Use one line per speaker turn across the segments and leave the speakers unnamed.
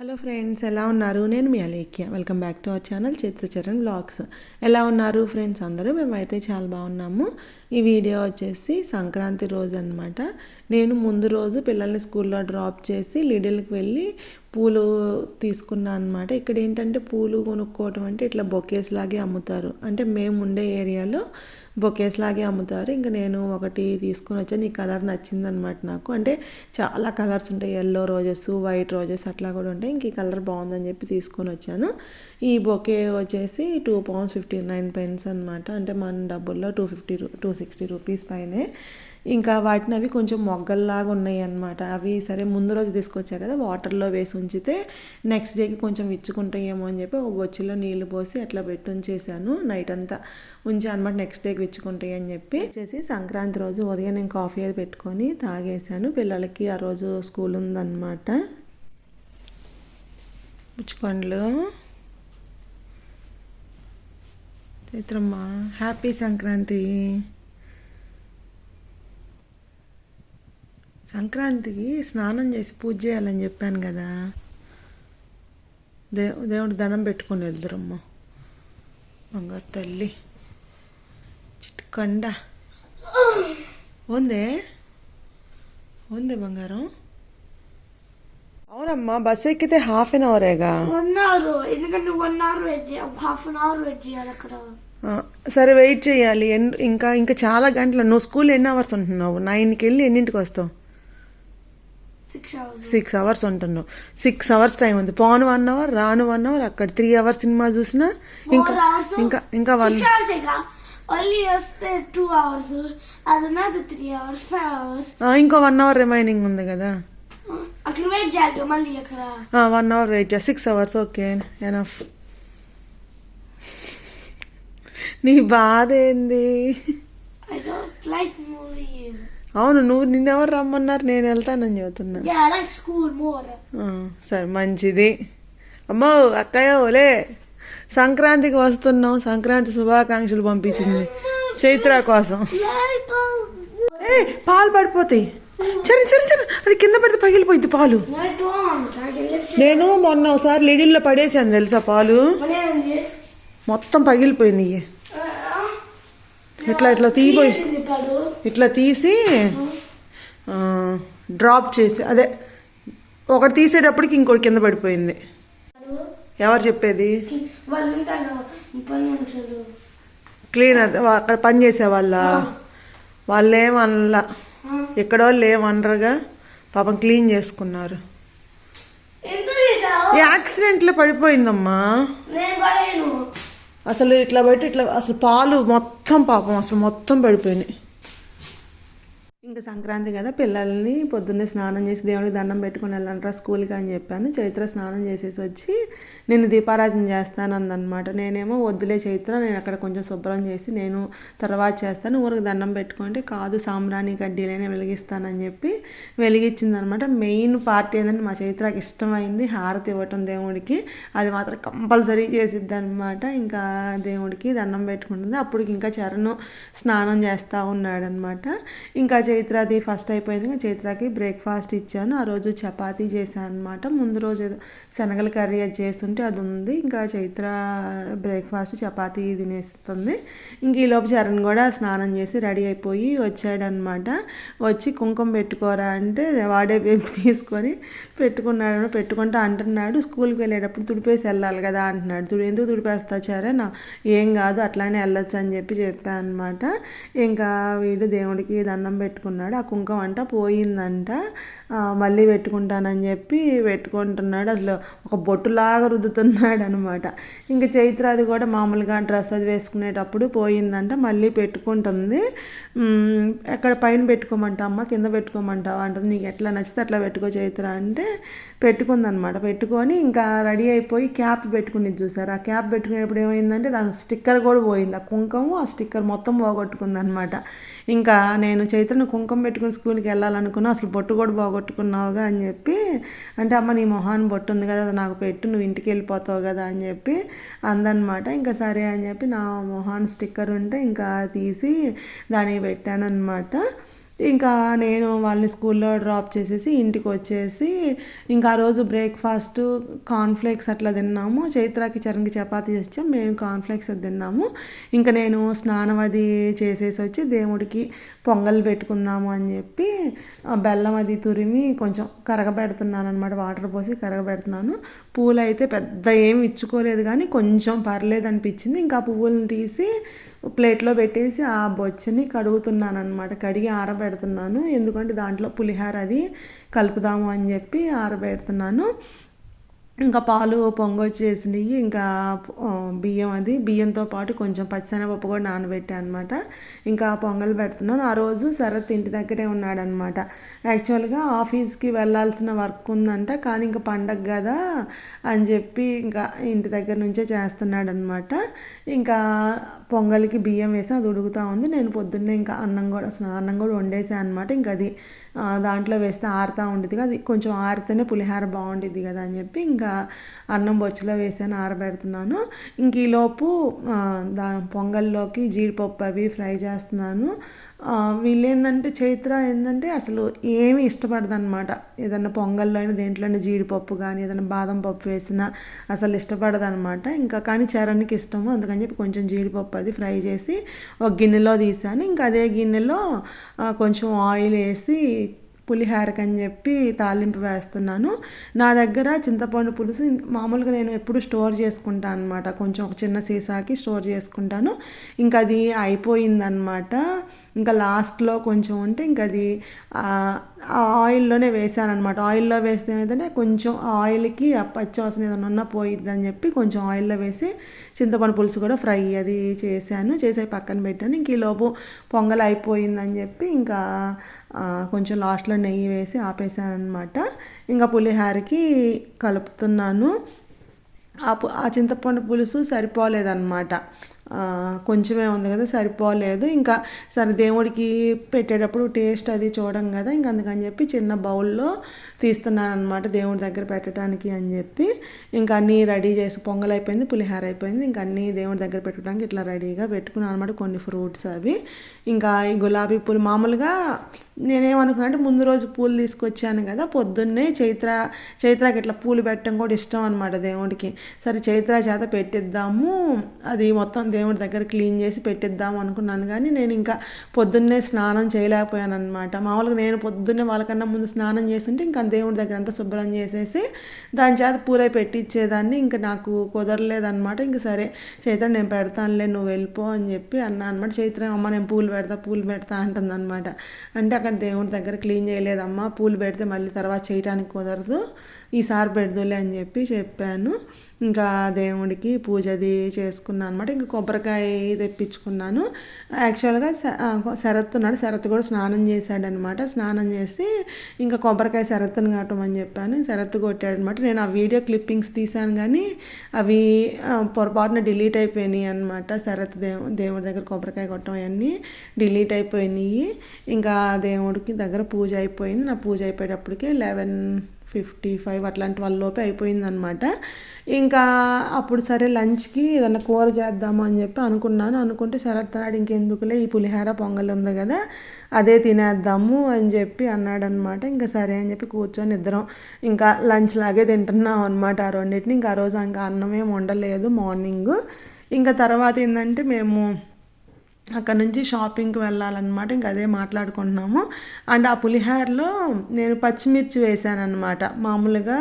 Hello friends ఎలా ఉన్నారు? నేను మీ Alekhya. Welcome back to our channel Chitracharan vlogs ఎలా ఉన్నారు ఫ్రెండ్స్ అందరూ? మేమైతే చాలా బాగున్నాము. ఈ వీడియో వచ్చేసి సంక్రాంతి రోజు అనమాట నేను ముందు రోజు పిల్లల్ని స్కూల్లో డ్రాప్ చేసి లిడిల్కి వెళ్ళి పూలు తీసుకున్నాను అనమాట ఇక్కడ ఏంటంటే పూలు కొనుక్కోవటం అంటే ఇట్లా బొకేస్ లాగే అమ్ముతారు. అంటే మేము ఉండే ఏరియాలో బొకేస్ లాగే అమ్ముతారు. ఇంకా నేను ఒకటి తీసుకొని వచ్చాను ఈ కలర్ నచ్చిందనమాట నాకు. అంటే చాలా కలర్స్ ఉంటాయి. ఎల్లో రోజెస్ వైట్ రోజెస్ అట్లా కూడా ఉంటాయి. ఇంక ఈ కలర్ బాగుందని చెప్పి తీసుకొని వచ్చాను. ఈ బొకే వచ్చేసి two pounds fifty nine pence అనమాట అంటే మన డబ్బుల్లో two fifty two sixty rupees పైనే. ఇంకా వాటిని అవి కొంచెం మొగ్గల్లాగా ఉన్నాయి అన్నమాట అవి సరే ముందు రోజు తీసుకొచ్చా కదా వాటర్లో వేసి ఉంచితే నెక్స్ట్ డేకి కొంచెం విచ్చుకుంటాయేమో అని చెప్పి ఒక బొచ్చిలో నీళ్ళు పోసి అట్లా పెట్టి ఉంచేసాను నైట్ అంతా ఉంచి అనమాట నెక్స్ట్ డేకి విచ్చుకుంటాయి అని చెప్పి వచ్చేసి సంక్రాంతి రోజు ఉదయం నేను కాఫీ అది పెట్టుకొని తాగేసాను పిల్లలకి ఆ రోజు స్కూల్ ఉందన్నమాట. పుచ్చుకోండ్లు. చైత్రమ్మ హ్యాపీ సంక్రాంతి. సంక్రాంతికి స్నానం చేసి పూజ చేయాలని చెప్పాను కదా. దే దేవుడు దండం పెట్టుకొని వెళ్దురమ్మ. బంగారు తల్లి. చిట్టుకండ ఉందే? ఉందే బంగారం? అవునమ్మా బస్ ఎక్కితే హాఫ్ అన్ అవరేగా
ఎందుకంటే one hour wait half an hour wait చేయాలి అక్కడ.
ఆ, సరే వెయిట్ చేయాలి. ఇంకా ఇంకా చాలా గంటలు. నువ్వు స్కూల్ ఎన్ని అవర్స్ ఉంటున్నావు? నైన్కి వెళ్ళి ఎన్నింటికి వస్తావు?
సిక్స్ అవర్స్
ఉంటున్నావు సిక్స్ అవర్స్ టైం ఉంది. పోను వన్ అవర్ రాను వన్ అవర్ అక్కడ త్రీ అవర్స్ సినిమా చూసినా ఇంకా ఇంకా ఇంకా వన్
ఇక
వన్ అవర్ రిమైనింగ్ ఉంది కదా.
చేయాలి
వన్ అవర్ వెయిట్ చేస్తా సిక్స్ అవర్స్ ఓకే ఎనఫ్ నీ బాధ ఏంది?
ఐ డోంట్ లైక్
అవును నువ్వు నిన్నెవరు రమ్మన్నారు? నేను వెళ్తానని చెబుతున్నా. సరే మంచిది. అమ్మో అక్కయ్య ఓలే సంక్రాంతికి వస్తున్నాం సంక్రాంతి శుభాకాంక్షలు పంపించింది చైత్ర కోసం. ఏ పాలు పడిపోతాయి. సరే సరే సరే అది కింద పడితే పగిలిపోయింది పాలు. నేను మొన్న ఒకసారి లిడిల్లో పడేసాను తెలుసా పాలు? మొత్తం పగిలిపోయినాయి. ఇట్లా ఇట్లా తీయబోయి? ఇట్లా తీసి డ్రాప్ చేసి అదే ఒకటి తీసేటప్పటికి ఇంకోటి కింద పడిపోయింది. ఎవరు చెప్పేది? క్లీనర్ అక్కడ పని చేసే వాళ్ళ వాళ్ళేమనలా? ఎక్కడో ఏమనరుగా పాపం క్లీన్ చేసుకున్నారు. యాక్సిడెంట్లో పడిపోయిందమ్మా.
నేను పడేను.
అసలు ఇట్లా పెట్టి ఇట్లా అసలు పాలు మొత్తం పాపం అసలు మొత్తం పడిపోయినాయి. ఇంకా సంక్రాంతి కదా పిల్లల్ని పొద్దున్నే స్నానం చేసి దేవునికి దండం పెట్టుకుని వెళ్ళంటారా స్కూల్కి అని చెప్పాను. చైత్ర స్నానం చేసేసి వచ్చి నేను దీపారాధన చేస్తాను అందనమాట నేనేమో వద్దులే చైత్ర నేను అక్కడ కొంచెం శుభ్రం చేసి నేను తర్వాత చేస్తాను. ఊరికి దండం పెట్టుకుంటే కాదు సాంబ్రాణి కడ్డీలైనా వెలిగిస్తానని చెప్పి వెలిగించిందనమాట మెయిన్ పార్ట్ ఏంటంటే మా చైత్రకి ఇష్టమైంది హారతి ఇవ్వటం దేవుడికి. అది మాత్రం కంపల్సరీ చేసిద్ది అనమాట ఇంకా దేవుడికి దండం పెట్టుకుంటుంది. అప్పుడు ఇంకా చరణ్ స్నానం చేస్తూ ఉన్నాడనమాట ఇంకా చైత్రాది ఫస్ట్ అయిపోయింది. ఇంకా చైత్రాకి బ్రేక్ఫాస్ట్ ఇచ్చాను. ఆ రోజు చపాతీ చేశాను అనమాట ముందు రోజు ఏదో శనగల కర్రీ అది చేస్తుంటే అది ఉంది. ఇంకా చైత్ర బ్రేక్ఫాస్ట్ చపాతీ తినేస్తుంది. ఇంక ఈలోపు చరణ్ కూడా స్నానం చేసి రెడీ అయిపోయి వచ్చాడనమాట వచ్చి కుంకుమ పెట్టుకోరా అంటే వాడే బేబీ తీసుకొని పెట్టుకున్నాడు. పెట్టుకుంటా అంటున్నాడు. స్కూల్కి వెళ్ళేటప్పుడు తుడిపేసి వెళ్ళాలి కదా అంటున్నాడు. తుడు ఎందుకు తుడిపేస్తా సరే నా ఏం కాదు అట్లానే వెళ్ళొచ్చు అని చెప్పి చెప్పాను అనమాట ఇంకా వీడు దేవుడికి దండం పెట్టుకున్నాడు. ఆ కుంకం అంట పోయిందంట. మళ్ళీ పెట్టుకుంటానని చెప్పి పెట్టుకుంటున్నాడు. అసలు ఒక బొట్టులాగా రుద్దుతున్నాడు అనమాట ఇంకా చైత్ర అది కూడా మామూలుగా డ్రెస్ అది వేసుకునేటప్పుడు పోయిందంట మళ్ళీ పెట్టుకుంటుంది. ఎక్కడ పైన పెట్టుకోమంటా అమ్మ? కింద పెట్టుకోమంటావా అంటుంది. నీకు ఎట్లా నచ్చితే అట్లా పెట్టుకో చైత్ర అంటే పెట్టుకుందనమాట. పెట్టుకొని ఇంకా రెడీ అయిపోయి క్యాప్ పెట్టుకుని చూసారు? ఆ క్యాప్ పెట్టుకునేప్పుడు ఏమైందంటే దాని స్టిక్కర్ కూడా పోయింది. ఆ కుంకుమ ఆ స్టిక్కర్ మొత్తం పోగొట్టుకుందనమాట. ఇంకా నేను చైత్రను కుంకుమ పెట్టుకుని స్కూల్కి వెళ్ళాలనుకున్నా అసలు బొట్టు కూడా పోగొట్టుకున్నావుగా అని చెప్పి అంటే అమ్మ నీ మొహాన్ని బొట్టు ఉంది కదా అది నాకు పెట్టు నువ్వు ఇంటికి వెళ్ళిపోతావు కదా అని చెప్పి అందనమాట. ఇంకా సరే అని చెప్పి నా మొహాన్ స్టిక్కర్ ఉంటే ఇంకా తీసి దానికి పెట్టాను అనమాట ఇంకా నేను వాళ్ళని స్కూల్లో డ్రాప్ చేసేసి ఇంటికి వచ్చేసి ఇంకా ఆ రోజు బ్రేక్ఫాస్ట్ కార్న్ఫ్లేక్స్ అట్లా తిన్నాము. చైత్రాకి చరణ్కి చపాతి చేసాం మేము కార్న్ఫ్లేక్స్ అది తిన్నాము. ఇంకా నేను స్నానం అది చేసేసి వచ్చి దేవుడికి పొంగల్ పెట్టుకుందాము అని చెప్పి బెల్లం అది తురిమి కొంచెం కరగబెడుతున్నాను అనమాట వాటర్ పోసి కరగబెడుతున్నాను. పూలు అయితే పెద్ద ఏమి ఇచ్చుకోలేదు కానీ కొంచెం పర్లేదు అనిపించింది ఇంకా పువ్వులను తీసి ప్లేట్లో పెట్టేసి ఆ బొచ్చని కడుగుతున్నాను అనమాట కడిగి ఆరబెడుతున్నాను. ఎందుకంటే దాంట్లో పులిహార అది కలుపుదాము అని చెప్పి ఆరబెడుతున్నాను. ఇంకా పాలు పొంగొచ్చేసినాయి ఇంకా బియ్యం అది. బియ్యంతో పాటు కొంచెం పచ్చిశనగపప్పు కూడా నానబెట్టాను అనమాట ఇంకా పొంగల్ పెడుతున్నాను. ఆ రోజు శరత్ ఇంటి దగ్గరే ఉన్నాడనమాట యాక్చువల్గా ఆఫీస్కి వెళ్ళాల్సిన వర్క్ ఉందంట కానీ ఇంకా పండగ కదా అని చెప్పి ఇంకా ఇంటి దగ్గర నుంచే చేస్తున్నాడు అనమాట ఇంకా పొంగల్కి బియ్యం వేసి అది ఉడుకుతూ ఉంది. నేను పొద్దున్నే ఇంకా అన్నం కూడా స్నానం అన్నం కూడా వండేసాను అనమాట ఇంకా అది దాంట్లో వేస్తే ఆరుతూ ఉండేది అది కొంచెం ఆరితేనే పులిహార బాగుండిద్ది కదా అని చెప్పి ఇంకా అన్నం బొచ్చులో వేసాను ఆరబెడుతున్నాను. ఇంక ఈలోపు దా పొంగల్లోకి జీడిపప్పు అవి ఫ్రై చేస్తున్నాను. వీళ్ళేందంటే చైత్ర ఏంటంటే అసలు ఏమి ఇష్టపడదనమాట ఏదన్నా పొంగల్లో అయినా దేంట్లోనే జీడిపప్పు కానీ ఏదైనా బాదం పప్పు వేసినా అసలు ఇష్టపడదనమాట ఇంకా కానీ చరణ్కి ఇష్టము అందుకని చెప్పి కొంచెం జీడిపప్పు అది ఫ్రై చేసి ఒక గిన్నెలో తీసాను. ఇంకా అదే గిన్నెలో కొంచెం ఆయిల్ వేసి పులిహారకి అని చెప్పి తాలింపు వేస్తున్నాను. నా దగ్గర చింతపండు పులుసు మామూలుగా నేను ఎప్పుడు స్టోర్ చేసుకుంటాను అనమాట కొంచెం ఒక చిన్న సీసాకి స్టోర్ చేసుకుంటాను. ఇంకా అది అయిపోయిందనమాట ఇంకా లాస్ట్లో కొంచెం ఉంటే ఇంకా అది ఆయిల్లోనే వేసాను అనమాట ఆయిల్లో వేస్తే ఏదంటే కొంచెం ఆయిల్కి ఆ పచ్చి వాసన ఏదైనా ఉన్నా పోయిద్ది అని చెప్పి కొంచెం ఆయిల్లో వేసి చింతపండు పులుసు కూడా ఫ్రై అది చేశాను. చేసి పక్కన పెట్టాను. ఇంక ఈలోపు పొంగల్ అయిపోయిందని చెప్పి ఇంకా కొంచెం లాస్ట్లో నెయ్యి వేసి ఆపేసాను అనమాట ఇంకా పులిహారకి కలుపుతున్నాను. ఆ పు ఆ చింతపండు పులుసు సరిపోలేదన్నమాట. కొంచెమే ఉంది కదా సరిపోలేదు. ఇంకా సరే దేవుడికి పెట్టేటప్పుడు టేస్ట్ అది చూడం కదా ఇంక అందుకని చెప్పి చిన్న బౌల్లో తీస్తున్నాను అనమాట దేవుడి దగ్గర పెట్టడానికి అని చెప్పి. ఇంకా అన్నీ రెడీ చేసి పొంగల్ అయిపోయింది పులిహార అయిపోయింది. ఇంకా అన్నీ దేవుడి దగ్గర పెట్టడానికి ఇట్లా రెడీగా పెట్టుకున్నాను అనమాట కొన్ని ఫ్రూట్స్ అవి. ఇంకా ఈ గులాబీ పూలు మామూలుగా నేనేమనుకున్నా అంటే ముందు రోజు పూలు తీసుకొచ్చాను కదా పొద్దున్నే చైత్ర చైత్రకి ఇట్లా పూలు పెట్టడం కూడా ఇష్టం అనమాట దేవుడికి. సరే చైత్ర చేత పెట్టిద్దాము అది మొత్తం దేవుడి దగ్గర క్లీన్ చేసి పెట్టిద్దాము అనుకున్నాను కానీ నేను ఇంకా పొద్దున్నే స్నానం చేయలేకపోయాను అనమాట మామూలుగా నేను పొద్దున్నే వాళ్ళకన్నా ముందు స్నానం చేస్తుంటే ఇంకా దేవుడి దగ్గర అంతా శుభ్రం చేసేసి దాని చేత పూరై పెట్టించేదాన్ని ఇంకా నాకు కుదరలేదన్నమాట. ఇంకా సరే చైత్ర నేను పెడతానులే నువ్వు వెళ్ళిపో అని చెప్పి అన్నా అనమాట చైత్ర అమ్మ నేను పూలు పెడతా పూలు పెడతా అంటుంది అనమాట అంటే అక్కడ దేవుడి దగ్గర క్లీన్ చేయలేదమ్మా. పూలు పెడితే మళ్ళీ తర్వాత చేయడానికి కుదరదు. ఈసారి పెడదులే అని చెప్పి చెప్పాను. ఇంకా దేవుడికి పూజది చేసుకున్నాను అనమాట ఇంకా కొబ్బరికాయ తెప్పించుకున్నాను. యాక్చువల్గా శరత్ ఉన్నాడు. శరత్ కూడా స్నానం చేశాడనమాట స్నానం చేసి ఇంకా కొబ్బరికాయ శరత్ని కట్టమని చెప్పాను. శరత్ కొట్టాడనమాట నేను ఆ వీడియో క్లిప్పింగ్స్ తీశాను కానీ అవి పొరపాటున డిలీట్ అయిపోయినాయి అనమాట శరత్ దేవు దేవుడి దగ్గర కొబ్బరికాయ కొట్టడం అవన్నీ డిలీట్ అయిపోయినాయి. ఇంకా దేవుడికి దగ్గర పూజ అయిపోయింది. నా పూజ అయిపోయేటప్పటికే లెవెన్ ఫిఫ్టీ ఫైవ్ అట్లాంటి వాళ్ళలోపే అయిపోయిందనమాట. ఇంకా అప్పుడు సరే లంచ్కి ఏదన్నా కూర చేద్దాము అని చెప్పి అనుకున్నాను. అనుకుంటే శరత్ అన్నాడు ఇంకెందుకులే ఈ పులిహార పొంగల్ ఉంది కదా అదే తినేద్దాము అని చెప్పి అన్నాడనమాట. ఇంకా సరే అని చెప్పి కూర్చొని ఇద్దరం ఇంకా లంచ్ లాగే తింటున్నాం అనమాట ఆ రెండింటిని. ఇంకా ఆ రోజు ఇంకా అన్నం ఏం వండలేదు మార్నింగ్. ఇంకా తర్వాత ఏంటంటే మేము అక్కడ నుంచి షాపింగ్కి వెళ్ళాలన్నమాట. ఇంక అదే మాట్లాడుకుంటున్నాము. అండ్ ఆ పులిహోరలో నేను పచ్చిమిర్చి వేసాను అనమాట మామూలుగా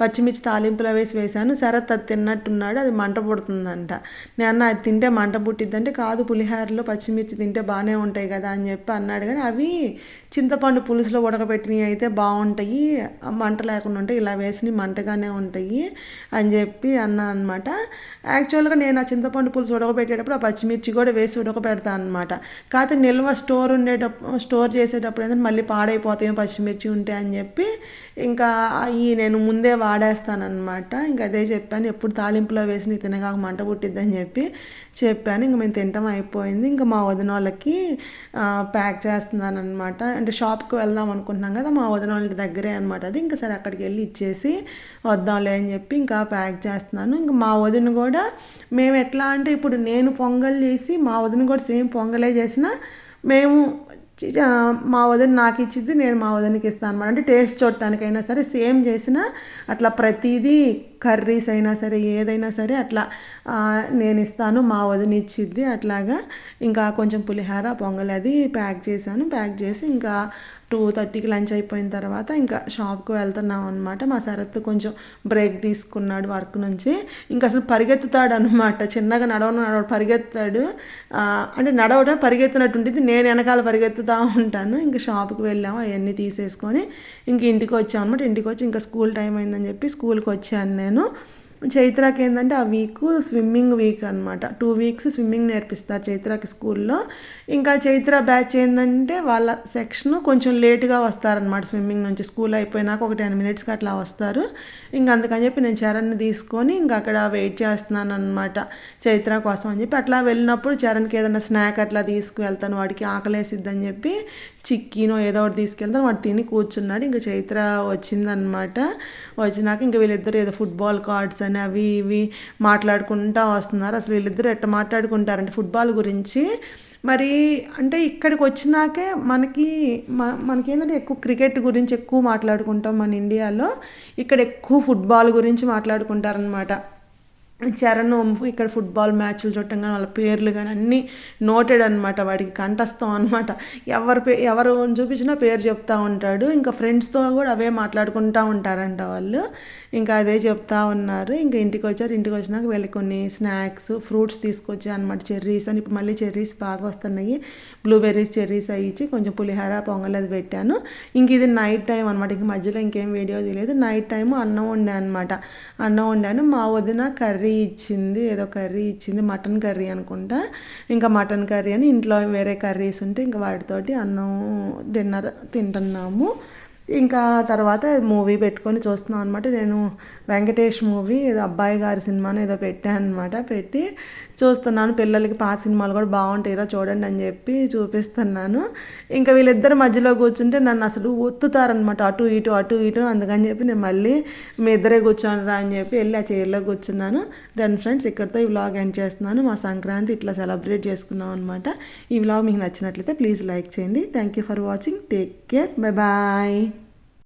పచ్చిమిర్చి తాలింపులో వేసి వేసాను. శరత్ అది తిన్నట్టున్నాడు. అది మంట పుడుతుందంట. నేను అన్న అది తింటే మంట పుట్టిద్దంటే కాదు పులిహోరలో పచ్చిమిర్చి తింటే బాగానే ఉంటాయి కదా అని చెప్పి అన్నాడు. కానీ అవి చింతపండు పులుసులో ఉడకబెట్టినవి అయితే బాగుంటాయి. మంట లేకుండా ఉంటాయి. ఇలా వేసినవి మంటగానే ఉంటాయి అని చెప్పి అన్నా అనమాట యాక్చువల్గా నేను ఆ చింతపండు పులుసు ఉడకబెట్టేటప్పుడు ఆ పచ్చిమిర్చి కూడా వేసి పెడతా అనమాట కాకపోతే నిల్వ స్టోర్ ఉండేటప్పుడు స్టోర్ చేసేటప్పుడు ఏంటంటే మళ్ళీ పాడైపోతాయి పచ్చిమిర్చి ఉంటాయి అని చెప్పి ఇంకా ఈ నేను ముందే వాడేస్తానమాట ఇంకా అదే చెప్పాను ఎప్పుడు తాలింపులో వేసి తినగాక మంట పుట్టిద్దని చెప్పి చెప్పాను. ఇంక మేము తింటాం అయిపోయింది. ఇంకా మా వదిన వాళ్ళకి ప్యాక్ చేస్తున్నాను అనమాట అంటే షాప్కి వెళ్దాం అనుకుంటున్నాం కదా మా వదిన వాళ్ళ దగ్గరే అనమాట అది. ఇంకా సరే అక్కడికి వెళ్ళి ఇచ్చేసి వద్దాంలే అని చెప్పి ఇంకా ప్యాక్ చేస్తున్నాను. ఇంకా మా వదిన కూడా మేము ఎట్లా అంటే ఇప్పుడు నేను పొంగల్ చేసి మా వదిన కూడా సేమ్ పొంగలే చేసిన మేము మా వదిన నాకు ఇచ్చింది నేను మా వదినకి ఇస్తాను అనమాట అంటే టేస్ట్ చూడటానికైనా సరే సేమ్ చేసిన అట్లా ప్రతిదీ కర్రీస్ అయినా సరే ఏదైనా సరే అట్లా నేను ఇస్తాను మా వదిన ఇచ్చిద్ది అట్లాగా ఇంకా కొంచెం పులిహార పొంగల్ అది ప్యాక్ చేశాను. ప్యాక్ చేసి ఇంకా టూ థర్టీకి లంచ్ అయిపోయిన తర్వాత ఇంకా షాప్కి వెళ్తున్నాం అనమాట మా శరత్ కొంచెం బ్రేక్ తీసుకున్నాడు వర్క్ నుంచి. ఇంకా అసలు పరిగెత్తుతాడు అనమాట చిన్నగా నడవను నడవ పరిగెత్తాడు. అంటే నడవడం పరిగెత్తినట్టు ఉంటుంది. నేను వెనకాల పరిగెత్తుతూ ఉంటాను. ఇంకా షాప్కి వెళ్ళాము అవన్నీ తీసేసుకొని ఇంక ఇంటికి వచ్చాం అనమాట ఇంటికి వచ్చి ఇంకా స్కూల్ టైం అయిందని చెప్పి స్కూల్కి వచ్చాను నేను. చైత్రకి ఏంటంటే ఆ వీక్ స్విమ్మింగ్ వీక్ అనమాట టూ వీక్స్ స్విమ్మింగ్ నేర్పిస్తారు చైత్రకి స్కూల్లో. ఇంకా చైత్ర బ్యాచ్ ఏంటంటే వాళ్ళ సెక్షన్ కొంచెం లేట్గా వస్తారనమాట స్విమ్మింగ్ నుంచి. స్కూల్ అయిపోయినాక ఒక టెన్ మినిట్స్కి అట్లా వస్తారు. ఇంకా అందుకని చెప్పి నేను చరణ్ని తీసుకొని ఇంకా అక్కడ వెయిట్ చేస్తున్నాను అనమాట చైత్ర కోసం అని చెప్పి అట్లా వెళ్ళినప్పుడు చరణ్కి ఏదైనా స్నాక్ అట్లా తీసుకువెళ్తాను. వాడికి ఆకలేసిద్దని చెప్పి చిక్కీనో ఏదో ఒకటి తీసుకెళ్తాను. వాడు తిని కూర్చున్నాడు. ఇంకా చైత్ర వచ్చిందనమాట. వచ్చినాక ఇంకా వీళ్ళిద్దరు ఏదో ఫుట్బాల్ కార్డ్స్ అని అవి ఇవి మాట్లాడుకుంటా వస్తున్నారు. అసలు వీళ్ళిద్దరు ఎట్లా మాట్లాడుకుంటారంటే ఫుట్బాల్ గురించి. మరి అంటే ఇక్కడికి వచ్చినాకే మనకి మన మనకేంటంటే ఎక్కువ క్రికెట్ గురించి ఎక్కువ మాట్లాడుకుంటాం మన ఇండియాలో. ఇక్కడ ఎక్కువ ఫుట్బాల్ గురించి మాట్లాడుకుంటారనమాట. చరణ్ ఇక్కడ ఫుట్బాల్ మ్యాచ్లు చూడటం కానీ వాళ్ళ పేర్లు కానీ అన్నీ నోటెడ్ అనమాట వాడికి కంఠస్థం అనమాట ఎవరి పే ఎవరు చూపించినా పేరు చెప్తా ఉంటాడు. ఇంకా ఫ్రెండ్స్తో కూడా అవే మాట్లాడుకుంటూ ఉంటారంట వాళ్ళు. ఇంకా అదే చెప్తా ఉన్నారు. ఇంకా ఇంటికి వచ్చారు. ఇంటికి వచ్చినాక వీళ్ళకి కొన్ని స్నాక్స్ ఫ్రూట్స్ తీసుకొచ్చా అనమాట చెర్రీస్ అని ఇప్పుడు మళ్ళీ చెర్రీస్ బాగా వస్తున్నాయి. బ్లూబెర్రీస్ చెర్రీస్ అవి ఇచ్చి కొంచెం పులిహార పొంగల్ అది పెట్టాను. ఇంక ఇది నైట్ టైం అనమాట ఇంక మధ్యలో ఇంకేం వీడియో తెలియదు. నైట్ టైం అన్నం వండాను అనమాట అన్నం వండాను. మా వదిన కర్రీ ఇచ్చింది. ఏదో కర్రీ ఇచ్చింది. మటన్ కర్రీ అనుకుంటా. ఇంకా మటన్ కర్రీ అని ఇంట్లో వేరే కర్రీస్ ఉంటే ఇంకా వాటితోటి అన్నం డిన్నర్ తింటున్నాము. ఇంకా తర్వాత మూవీ పెట్టుకొని చూస్తున్నాం అనమాట నేను వెంకటేష్ మూవీ ఏదో అబ్బాయి గారి సినిమాని ఏదో పెట్టాను అనమాట పెట్టి చూస్తున్నాను పిల్లలకి పాత సినిమాలు కూడా బాగుంటాయిరా చూడండి అని చెప్పి చూపిస్తున్నాను. ఇంకా వీళ్ళిద్దరి మధ్యలో కూర్చుంటే నన్ను అసలు ఒత్తుతారనమాట అటు ఇటు అటు ఇటు. అందుకని చెప్పి నేను మళ్ళీ మీ ఇద్దరే కూర్చోండి రా అని చెప్పి వెళ్ళి ఆ చైర్లో కూర్చున్నాను. దెన్ ఫ్రెండ్స్ ఇక్కడితో ఈ వ్లాగ్ ఎండ్ చేస్తున్నాను. మా సంక్రాంతి ఇట్లా సెలబ్రేట్ చేసుకున్నాం అనమాట ఈ వ్లాగ్ మీకు నచ్చినట్లయితే ప్లీజ్ లైక్ చేయండి. Thank you for watching take care bye bye